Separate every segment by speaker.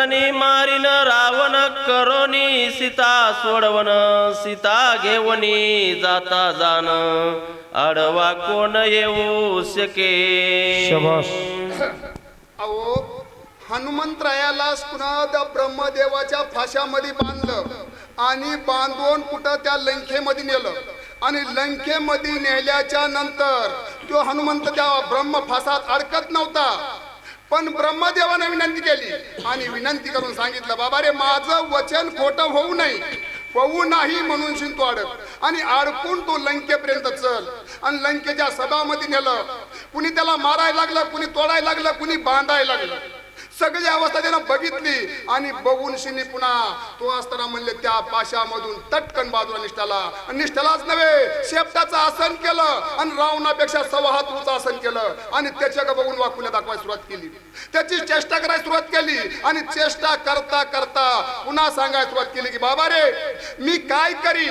Speaker 1: करणी मारिन रावण करोनी सीता सोडवण सीता घेवनी जाता जाण. आडवा कोण येऊ शके.
Speaker 2: अहो हनुमंतरायालाच पुन्हा त्या ब्रह्मदेवाच्या फाशामध्ये बांधलं आणि बांधून कुठं त्या लंकेमध्ये नेलं. आणि लंकेमध्ये नेल्याच्या नंतर तो हनुमंत त्या ब्रह्म फासात अडकत नव्हता. पण ब्रह्मदेवाने विनंती केली. आणि विनंती करून सांगितलं बाबा रे माझं वचन खोटं होऊ नये. होऊ नाही म्हणून शिन अडक. आणि अडकून तो लंकेपर्यंत चल. आणि लंकेच्या सभामध्ये नेलं. कुणी त्याला मारायला लागलं कुणी तोडायला लागलं कुणी बांधायला लागलं. सगळी अवस्था त्यानं बघितली आणि बघून शिनी पुन्हा तो असताना म्हणले त्या पाशामधून तटकन बाजूला निष्ठाला. आणि निष्ठालाच नव्हे शेपटाचं आसन केलं आणि रावणापेक्षा सव्वा आसन केलं आणि त्याच्या बघून वाकुल्या दाखवायला सुरुवात केली. त्याची चेष्टा करायला सुरुवात केली आणि चेष्टा करता करता पुन्हा सांगायला सुरुवात केली की बाबा रे मी काय करीन?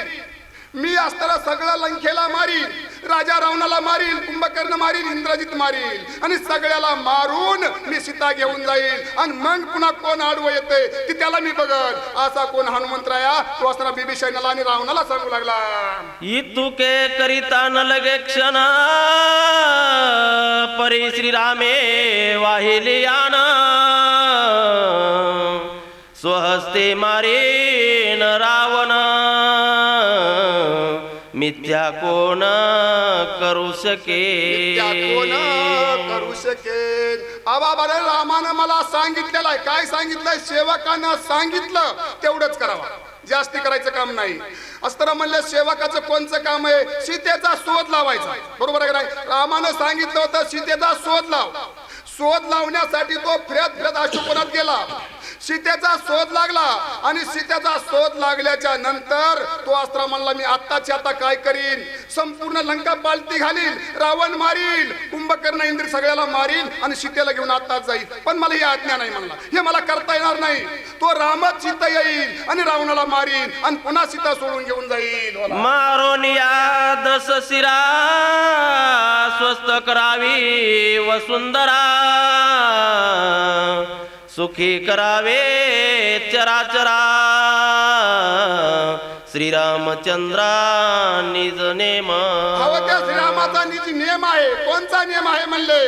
Speaker 2: मी असताना सगळ्या लंकेला मारील राजा रावणाला मारील कुंभकर्ण मारील इंद्रजित मारील आणि सगळ्याला मारून मी सीता घेऊन जाईल आणि मग पुन्हा कोण आडवं येते की त्याला मी बघत असा कोण हनुमंतराया तो असताना बिभीषणाला आणि रावणाला सांगू लागला.
Speaker 1: इतुके करिता न लगे क्षण परी श्रीरामे वाहिले आन स्वहस्ते मारेन रावण. मिथ्या कोण करू शके
Speaker 2: कोण करू शकेल आबा रामानं मला सांगितलेलं आहे. काय सांगितलंय? सेवकानं सांगितलं. तेवढंच करावं. जास्ती करायचं काम नाही. अस्त्र म्हणलं सेवकाचं कोणचं काम आहे? सीतेचा शोध लावायचा. बरोबर आहे रामानं सांगितलं होतं सीतेचा शोध लाव. शोध लावण्यासाठी तो फिरत फिरत अशोकनात गेला. सीतेचा शोध लागला आणि सीतेचा शोध लागल्याच्या नंतर तो अस्त्र म्हणला मी आत्ताच्या आता काय करीन? संपूर्ण लंका पालती घालील रावण मारील कुंभकर्ण इंद्र सगळ्याला मारील आणि सीतेला घेऊन आत्ताच जाईल. पण मला ही आज्ञा नाही म्हणला. हे मला करता येणार नाही. तो रामच सीता येईल आणि रावणाला मारील आणि पुन्हा सीता सोडून घेऊन जाईल.
Speaker 1: मारून या दस शिरा स्वस्त करावी वसुंधरा. सुखी करावे चराचरा. श्रीरामचंद्रा निज नेम
Speaker 2: त्या श्रीरामाचा निज नियम आहे. कोणचा नियम आहे म्हणले?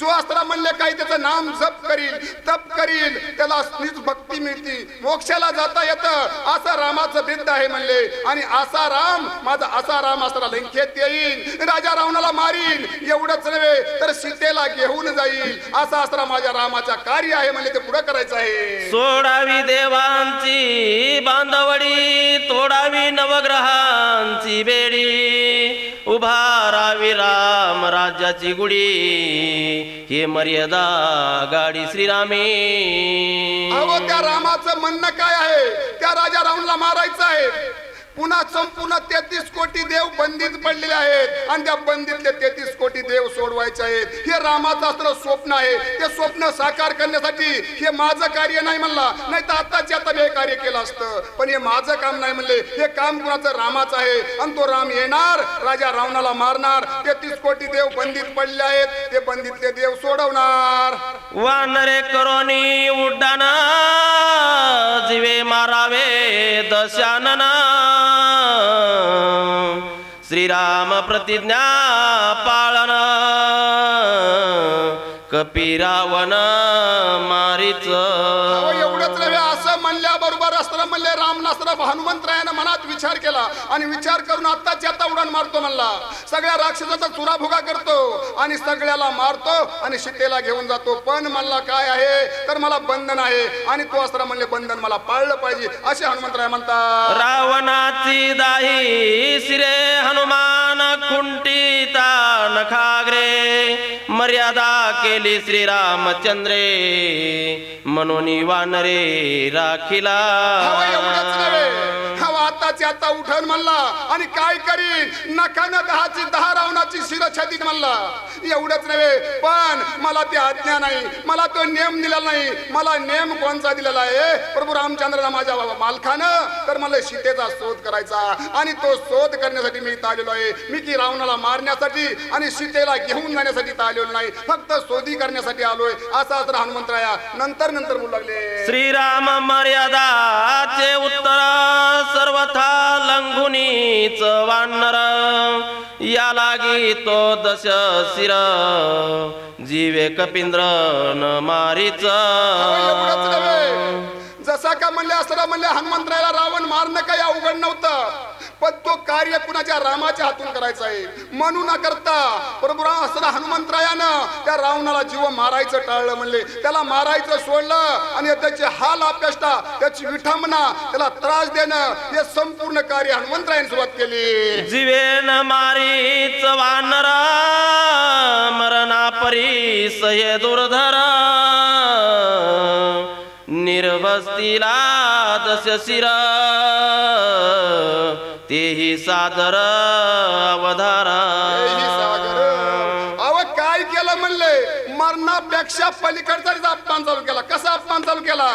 Speaker 2: जो अस्त्र म्हणले काही त्याचं नाम जप करील तप करील त्याला निज भक्ती मिळते. मोक्षाला जाता येतं. असा रामाचं बिंद आहे म्हणले. आणि असा राम माझा असा राम असताना लंकेत येईल राजा रावणाला मारील एवढंच नव्हे तर सीतेला घेऊन जाईल. असा असताना माझ्या रामाचा कार्य आहे म्हणले ते पुढे करायचं आहे.
Speaker 1: सोडावी देवांची बांधवडी तोडावी नवग्रहांची बेडी. उभारावी राम राज्याची गुढी. हे मर्यादा गाडी श्रीरामे.
Speaker 2: अहो त्या रामाचं म्हणणं काय आहे? त्या राजा रावणला मारायचं आहे. पुन्हा संपूर्ण तेहतीस कोटी देव बंदीत पडलेले आहेत. आणि त्या बंदीतले तेहतीस कोटी देव सोडवायचे आहेत. हे रामाचं असलं स्वप्न आहे. ते स्वप्न साकार करण्यासाठी हे माझं कार्य नाही म्हणला. नाही तर आताच आता मी हे कार्य केलं असतं. पण हे माझं काम नाही म्हणले. हे काम कुणाचं? रामाचं आहे. आणि तो राम येणार राजा रावणाला मारणार. तेहतीस कोटी देव बंदीत पडले आहेत. ते बंदीतले देव सोडवणार.
Speaker 1: वानरे करोनी उड्डाण जीवे मारावे दशानना. श्रीराम प्रतिज्ञा पाळन कपिरावण मारीच.
Speaker 2: एवढंच नव्या असं असताना म्हणले राम नसताना हनुमंतरायानं मनात विचार केला आणि विचार करून आत्ताच्या आता उडान मारतो म्हणला. सगळ्या राक्षसाचा चुराभुगा करतो आणि सगळ्याला मारतो आणि सीतेला घेऊन जातो. पण म्हणला काय आहे? तर मला बंधन आहे. आणि तो असताना म्हणले बंधन मला पाळलं पाहिजे. असे हनुमंतराय म्हणतात.
Speaker 1: रावणाची दाही शिरे हनुमान खुंटीता नखाग्रे. मर्यादा केली श्रीरामचंद्रे. म्हणून वानरे राखिला.
Speaker 2: आत्ताची आता उठण म्हणला. आणि काय करीन? नकानं दहाची दहा रावणाची शिरछादी म्हणला. एवढंच नव्हे पण मला ती आज्ञा नाही. मला तो नेम दिलेला नाही. मला नेम कोणचा दिलेला आहे? प्रभू रामचंद्राला माझ्या मालकानं. तर मला सीतेचा शोध करायचा. आणि तो शोध करण्यासाठी मी इथं आलेलो आहे. मी की रावणाला मारण्यासाठी आणि सीतेला घेऊन जाण्यासाठी इथं आलेलो नाही. फक्त शोधी करण्यासाठी आलोय. असा तर हनुमंतराया नंतर नंतर बोलू लागले.
Speaker 1: श्रीराम मर्यादाचे उत्तर सर्वथा लंघुनीच वानर. या लागी तो दश शिर. जीवे कपिंद्र न मारीच
Speaker 2: जसा का म्हणले असला म्हणले हनुमंतरायाला रावण मारणं काही अवघड नव्हतं? पण तो कार्य कुणाच्या रामाच्या हातून करायचं आहे? म्हणू न करता. प्रभू राम असं हनुमंतरायानं त्या रावणाला जीव मारायचं टाळलं म्हणले. त्याला मारायचं सोडलं आणि त्याची हाल अपेष्टा त्याची विठंबना त्याला त्रास देणं हे संपूर्ण कार्य हनुमंतरायाने सुरुवात केली.
Speaker 1: जीवेन मारी मारीच वानरा मरणा परी सहे दुर्धरा. निर्वस्तीला तस्य शिर तेही सादर अवधारा।
Speaker 2: काय केलं म्हणले? मरणापेक्षा पलीकडचा अपमान चालू केला. कसा अपमान चालू केला?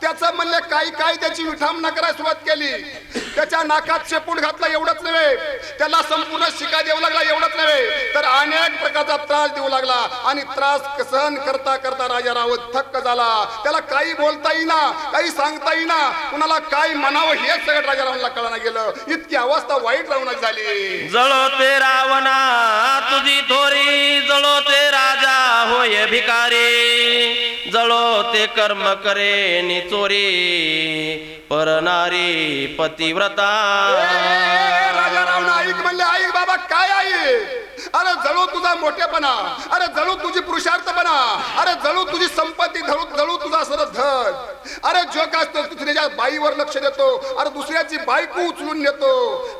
Speaker 2: त्याचं म्हणले काही काही त्याची विठामणा करायला सुरुवात केली. त्याच्या नाकात शेपूट घातला एवढंच नव्हे. त्याला संपूर्ण शिका देऊ लागला एवढंच नव्हे. तर अनेक प्रकारचा त्रास देऊ लागला. आणि त्रास सहन करता करता राजा रावत थक्क झाला. त्याला काही बोलता येईना काही सांगता येईना. कुणाला काय म्हणावं हेच सगळं राजा रावणला कळना गेलं. इतकी अवस्था वाईट रावणाची झाली.
Speaker 1: जळते रावणा तुझी थोरी भिकारी जळो ते कर्म करे नि चोरी. परनारी पतिव्रता.
Speaker 2: राजा रावण ऐक म्हणले ऐक बाबा काय आहे? अरे जळू तुझा मोठेपणा. अरे जळू तुझी पुरुषार्थपणा. अरे जळू तुझी संपत्ती धरू जळू तुझा सरस धन. अरे जो काय असतो तुझ्या बाईवर लक्ष देतो. अरे दुसऱ्याची बायको उचलून नेतो.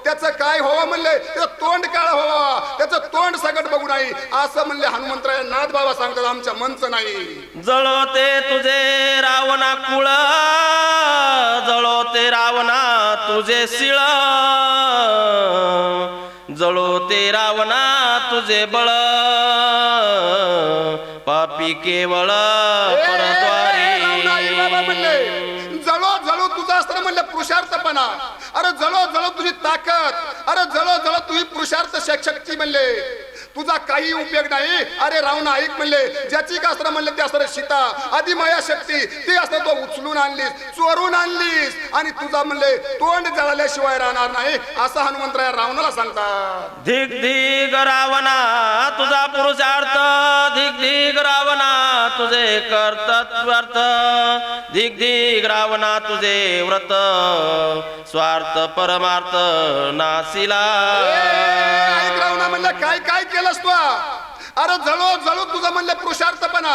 Speaker 2: त्याचं काय व्हावं म्हणले? त्याचं तोंड काळ व्हावा. त्याचं तोंड सगट बघू नाही. असं म्हणले हनुमंतराय नाथ बाबा सांगतात आमच्या मनचं नाही.
Speaker 1: जळवते तुझे रावणा कुळ. जळवते रावणा तुझे शिळ. जळो ते रावणा तुझे बळ. पापी केवळ
Speaker 2: जळो जळो तुझा अस्त्र म्हणले पुरुषार्थपणा. अरे जळो जळो तुझी ताकद. अरे जळो जळो तुझी पुरुषार्थ शक- शक्ती म्हणले. तुझा काही उपयोग नाही. अरे रावण ऐक म्हणले ज्याची का अस्त्र म्हणले ते अस्त्र सीता. आधी माया शक्ती ती अस्त्र तो उचलून आणलीस चोरून आणलीस. आणि तुझा म्हणले तोंड जळाल्याशिवाय राहणार नाही असं हनुमंतराय रावणाला सांगतात.
Speaker 1: धिक धिक रावणा तुझा पुरुषार्थ. धिक धिक रावणा तुझे कर्तव्यार्थ धिक धिक रावणा तुझे व्रत. स्वार्थ परमार्थ नाशिला
Speaker 2: ऐक रावणा म्हणलं काय काय केलंस अरे जळू जळू तुझं म्हणलं पुरुषार्थपणा.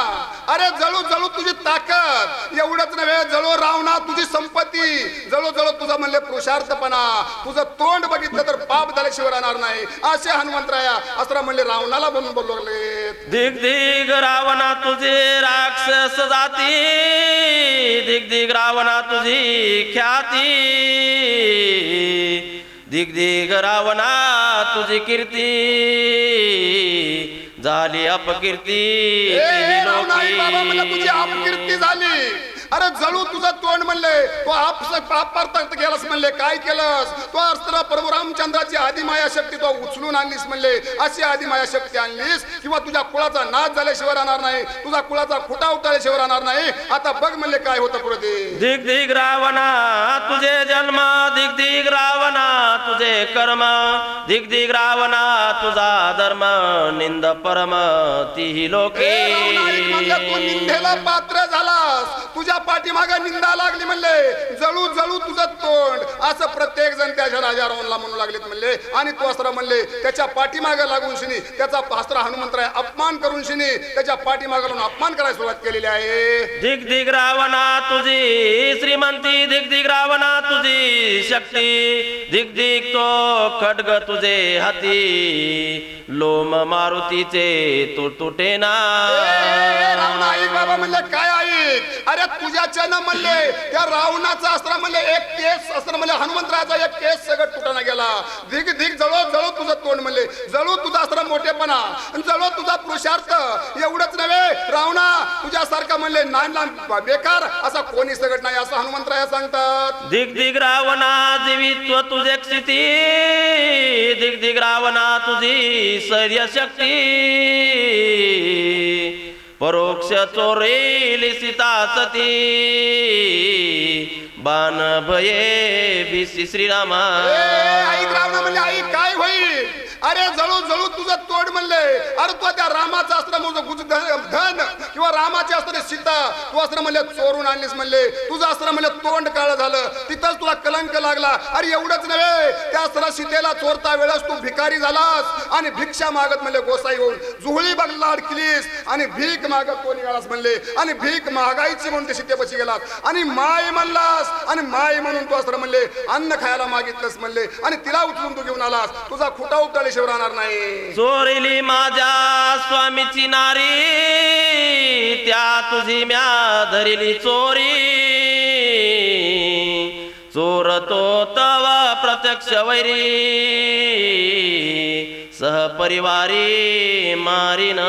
Speaker 2: अरे जळू जळू तुझी ताकद. एवढंच नव्हे जळू रावणा तुझी संपत्ती. जळू जळू तुझं म्हणले पुरुषार्थपणा. तुझं तोंड बघितलं तर पाप झाल्याशिवाय राहणार नाही. असे हनुमंतराया असं म्हणले रावणाला म्हणून बोलू लागले
Speaker 1: दिग रावणा तुझे राक्षस जाती. दिग दिग रावणा तुझी ख्याती. दिग दिग रावणा तुझी कीर्ती. झाली अपकीर्ती
Speaker 2: तुझी. अपकीर्ती झाली अरे जळू तुझं तोंड म्हणले तो आप पापार्थ केलंस म्हणले काय केलंस? तो अस्त्र प्रभू रामचंद्राची आदिमाया शक्ती तो उचलून आणलीस म्हणले. अशी आदिमाया शक्ती आणलीस किंवा तुझ्या कुळाचा नाश झाल्याशिवाय राहणार नाही तुझा कुळाचा खुटा उठाल्याशिवाय राहणार नाही. आता बघ म्हणले काय होतं पुढे ते.
Speaker 1: धिक धिक रावणा तुझे जन्म धिक धिक रावणा तुझे कर्म. धिक धिक रावणा तुझा धर्म निंद परम तिही लोके.
Speaker 2: तू निंदेला पात्र तुझ्या पाठीमागे निंदा लागली म्हणले. जळू जळू तुझं तोंड. असं प्रत्येक जण त्याच्या राजा रावणला म्हणू लागलेत म्हणले. आणि तो अस्त्र म्हणले त्याच्या पाठीमागे लागून शिनी त्याचा अस्त्र हनुमंतराय अपमान करून शिनी त्याच्या पाठीमागे लागून अपमान करायला सुरुवात केलेली आहे.
Speaker 1: धिक धिक रावणा तुझी श्रीमंती धिक धिक रावणा तुझी शक्ती. धिक धिक तो खड्ग तुझे हाती. लोम मारुतीचे तू तुटे ना
Speaker 2: रावण आई बाबा म्हणले काय आई? अरे तुझ्याच्या ना म्हणले त्या रावणाचा अस्त्र म्हणले एक केस अस्त्र म्हणले हनुमंतराचा एक केस सगळं तुटाना गेला. धिक धिक जळो जळो तुझं तोंड म्हणले जळू तुझा अस्त्र मोठेपणा जळो तुझा पुरुषार्थ. एवढंच नव्हे रावणा तुझ्यासारखा म्हणले नान नान बेकार असा कोणी सगळं नाही असं हनुमंतराया सांगतात.
Speaker 1: धिक धिक रावणा जीवित्व तुझे स्थिती. धिक धिक रावणा तुझी शौर्य शक्ती परोक्ष चोरेली सीता सती. बाण भये बिसी श्रीरामा.
Speaker 2: आई ऐक रावणा म्हणले आई काय होईल? अरे जळू जळू तुझं तोड म्हणले. अरे तो त्या रामाचं अस्त्र सीता तू अस्त्र म्हणले चोरून आणलीस म्हणले. तुझं अस्त्र म्हणले तोंड काळ झालं. तिथंच तुला कलंक लागला. अरे एवढंच नव्हे. त्या अस्त्र सीतेला चोरता वेळेस तू भिकारी झालास. आणि भिक्षा मागत म्हणले गोसाई होऊन जुहळी बघला अडकलीस आणि भीक मागत कोणी गेलास म्हणले. आणि भीक महागाईची म्हणून ते सीतेपाशी गेलास. आणि माय म्हणलास. आणि माय म्हणून तू अस्त्र म्हणले. अन्न खायला मागितलंस म्हणले. आणि तिला उचलून तू घेऊन आलास. तुझा खुटा उतळे शिव राहणार नाही.
Speaker 1: चोरली माझ्या स्वामीची नारी. त्या तुझी म्या धरिली चोरी. चोर तो प्रत्यक्ष वैरी. सहपरिवारी मारीन.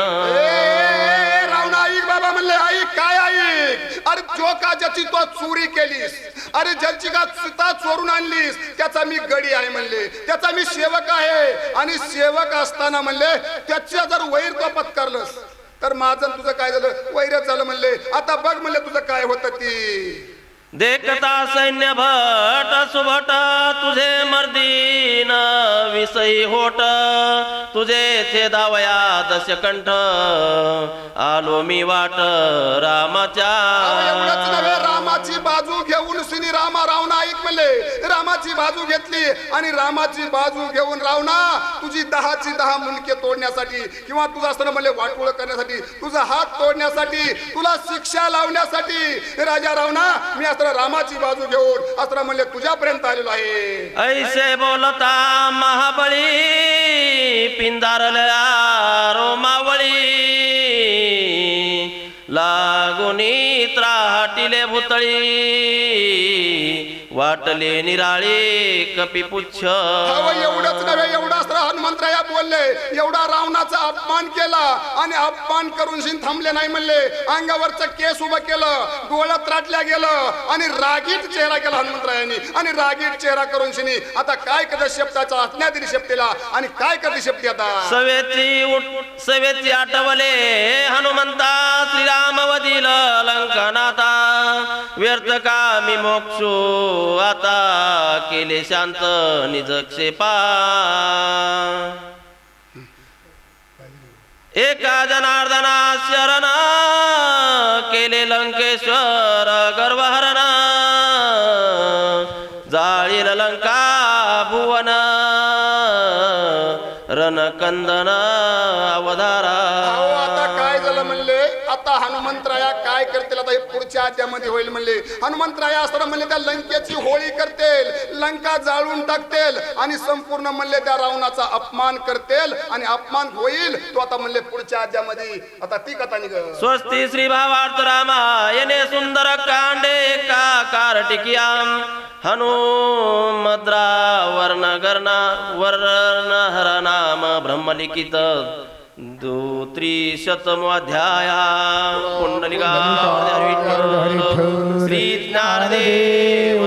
Speaker 2: बाबा म्हणले आई काय ऐक अरे जो का ज्याची तो चोरी केलीस अरे ज्याची का सुता चोरून आणलीस त्याचा मी गडी आहे म्हणले. त्याचा मी सेवक आहे. आणि सेवक असताना म्हणले त्याच्या जर वैर तो पत्कारलंस. तर माझं तुझं काय झालं? वैरच झालं म्हणले. आता बघ म्हणले तुझं काय होतं ती.
Speaker 1: देखता सैन्य भट सुभट तुझे मर्दीन विषयी होट तुझे छेदावया दशकंठ आलो मी वाट रामाच्या.
Speaker 2: रामाची बाजू घेऊन सिनी रामा रावणा म्हणले रामाची बाजू घेतली आणि रामाची बाजू घेऊन रावणा तुझी दहाची दहा मुलके तोडण्यासाठी किंवा तुझा असताना म्हणले वाटोळ करण्यासाठी तुझा हात तोडण्यासाठी तुला शिक्षा लावण्यासाठी राजा रावणा मी असताना रामाची बाजू घेऊन असताना म्हणले तुझ्यापर्यंत आलेलो आहे.
Speaker 1: ऐसे बोलता महाबळी पिंदारल्या रोमावळी. लागुनी त्राटिले भुतळी. वाटले निराळी कपिपुच्छ
Speaker 2: अहो, एवढंच नव्हे एवढा असताना हनुमंतराया बोलले. एवढा रावणाचा अपमान केला आणि अपमान करून शिन थांबले नाही म्हणले. अंगावरचं केस उभं केलं डोळ्यात त्राटल्या गेलं आणि रागीट चेहरा केला हनुमंतरायांनी. आणि रागीट चेहरा करून शिनी आता काय करते शेपटाचा आत्म्या दिली शेपटीला आणि काय करते शेपटी आता?
Speaker 1: सवेची उठ सवेची आठवले हनुमंता श्रीराम वदील लंकनाता व्यर्थ कामी मोक्षो. आता केले शांत निजक्षेपा एका जनार्दना शरण. केले लंकेश्वर गर्वहरण. जाळील लंका भुवन. रणकंदन अवधारा.
Speaker 2: हनुमंतराया काय करतील? आता हे पुढच्या अध्यामध्ये होईल म्हणले. हनुमंतराया असताना म्हणले त्या लंकेची होळी करतील लंका जाळून टाकतील आणि संपूर्ण म्हणले त्या रावणाचा अपमान करतील आणि अपमान होईल. तो आता म्हणले पुढच्या अध्यामध्ये आता ती कथा निघ.
Speaker 1: स्वस्ती श्री भावार्थ रामायणे सुंदर कांडे का कार्तिकियाम हनुमद्रा वर्ण गणा वर्ण हर नाम ब्रह्मलिखित दुत्रिशतमोऽध्याया पुंडलिका श्री ज्ञानदेव